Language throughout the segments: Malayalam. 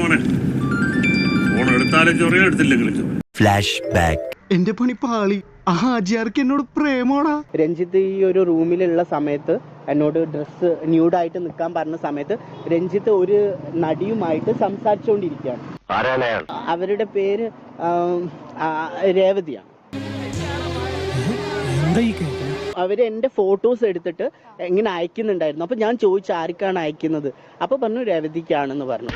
മോനെ. ഫോൺ എടുത്താലും ചൊറിയോ എടുത്തില്ലെങ്കിലും ഫ്ലാഷ് ബാക്ക് എന്റെ പണി പാളി ആ ഹാജിയാർക്ക് എന്നോട് പ്രേമോടാ. രഞ്ജിത്ത് ഈ ഒരു റൂമിലുള്ള സമയത്ത് എന്നോട് ഡ്രസ്സ് ന്യൂഡായിട്ട് നിൽക്കാൻ പറഞ്ഞ സമയത്ത് രഞ്ജിത്ത് ഒരു നടിയുമായിട്ട് സംസാരിച്ചുകൊണ്ടിരിക്കുകയാണ്. അവരുടെ പേര് രേവതിയാണ്. അവർ എന്റെ ഫോട്ടോസ് എടുത്തിട്ട് ഇങ്ങനെ അയക്കുന്നുണ്ടായിരുന്നു. അപ്പോൾ ഞാൻ ചോദിച്ചു ആർക്കാണ് അയക്കുന്നത്? അപ്പോൾ പറഞ്ഞു രവതിക്കാണെന്ന് പറഞ്ഞു.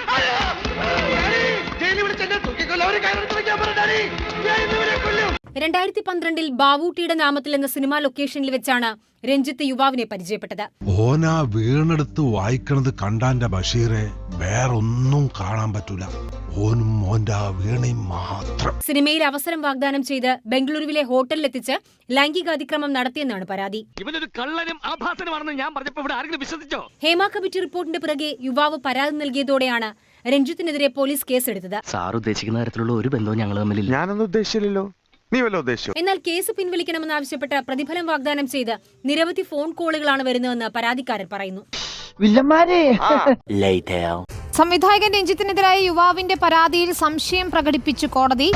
രണ്ടായിരത്തി പന്ത്രണ്ടിൽ ബാവൂട്ടിയുടെ നാമത്തിൽ എന്ന സിനിമാ ലൊക്കേഷനിൽ വെച്ചാണ് രഞ്ജിത്ത് യുവാവിനെ പരിചയപ്പെട്ടത്. ഓന വീണെടുത്ത് വായിക്കണത് കണ്ടാന്റെ ബഷീറെ വേറൊന്നും കാണാൻ പറ്റൂല. ഓനും വീണയും മാത്രം. സിനിമയിൽ അവസരം വാഗ്ദാനം ചെയ്ത് ബംഗളൂരുവിലെ ഹോട്ടലിലെത്തിച്ച് ലൈംഗിക അതിക്രമം നടത്തിയെന്നാണ് പരാതി. ഇവനൊരു കള്ളനും ആഭാസനുമാണെന്ന് ഞാൻ പറഞ്ഞപ്പോൾ ഇവിടെ ആരെങ്കിലും വിശ്വസിച്ചോ? ഹേമ കമ്മിറ്റി റിപ്പോർട്ടിന്റെ പിറകെ യുവാവ് പരാതി നൽകിയതോടെയാണ് രഞ്ജിത്തിനെതിരെ പോലീസ് കേസെടുത്തത്. സാർ ഉദ്ദേശിക്കുന്ന തരത്തിലുള്ള ഒരു ബന്ധവും ഞങ്ങൾ തമ്മിലില്ല. ഞാനൊന്നും ഉദ്ദേശിച്ചില്ലല്ലോ. നീ വല്ല ഉദ്ദേശിച്ചോ? എന്നാൽ കേസ് പിൻവലിക്കണമെന്നാവശ്യപ്പെട്ട് പ്രതിഫലം വാഗ്ദാനം ചെയ്ത് നിരവധി ഫോൺ കോളുകളാണ് വരുന്നതെന്ന് പരാതിക്കാരൻ പറയുന്നു. സംവിധായകൻ രഞ്ജിത്തിനെതിരായ യുവാവിന്റെ പരാതിയിൽ സംശയം പ്രകടിപ്പിച്ചു കോടതി.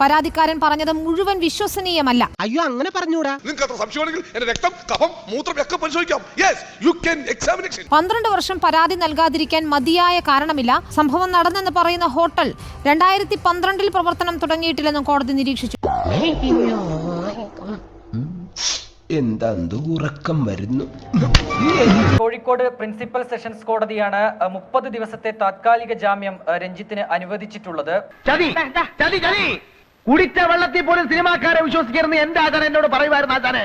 പരാതിക്കാരൻ പറഞ്ഞത് മുഴുവൻ വിശ്വസനീയമല്ല. അയ്യോ അങ്ങനെ പറഞ്ഞൂടാ. നിങ്ങൾക്ക് അത്ര സംശയമാണെങ്കിൽ എന്റെ രക്തം കഫം മൂത്രം ഒക്കെ പരിശോധിക്കാം യെസ് യു ക്യാൻ എക്സാമിനേഷൻ പന്ത്രണ്ട് വർഷം പരാതി നൽകാതിരിക്കാൻ മതിയായ കാരണമില്ല. സംഭവം നടന്നെന്ന് പറയുന്ന ഹോട്ടൽ രണ്ടായിരത്തി പന്ത്രണ്ടിൽ പ്രവർത്തനം തുടങ്ങിയിട്ടില്ലെന്നും കോടതി നിരീക്ഷിച്ചു. എന്താ ഉറക്കം വരുന്നു. കോഴിക്കോട് പ്രിൻസിപ്പൽ സെഷൻസ് കോടതിയാണ് മുപ്പത് ദിവസത്തെ താത്കാലിക ജാമ്യം രഞ്ജിത്തിന് അനുവദിച്ചിട്ടുള്ളത്. കുടിച്ച വെള്ളത്തിൽ പോലും സിനിമാക്കാരെ വിശ്വസിക്കരുന്ന് എന്റെ ആചാരം എന്നോട് പറയുമായിരുന്നു ആചാരെ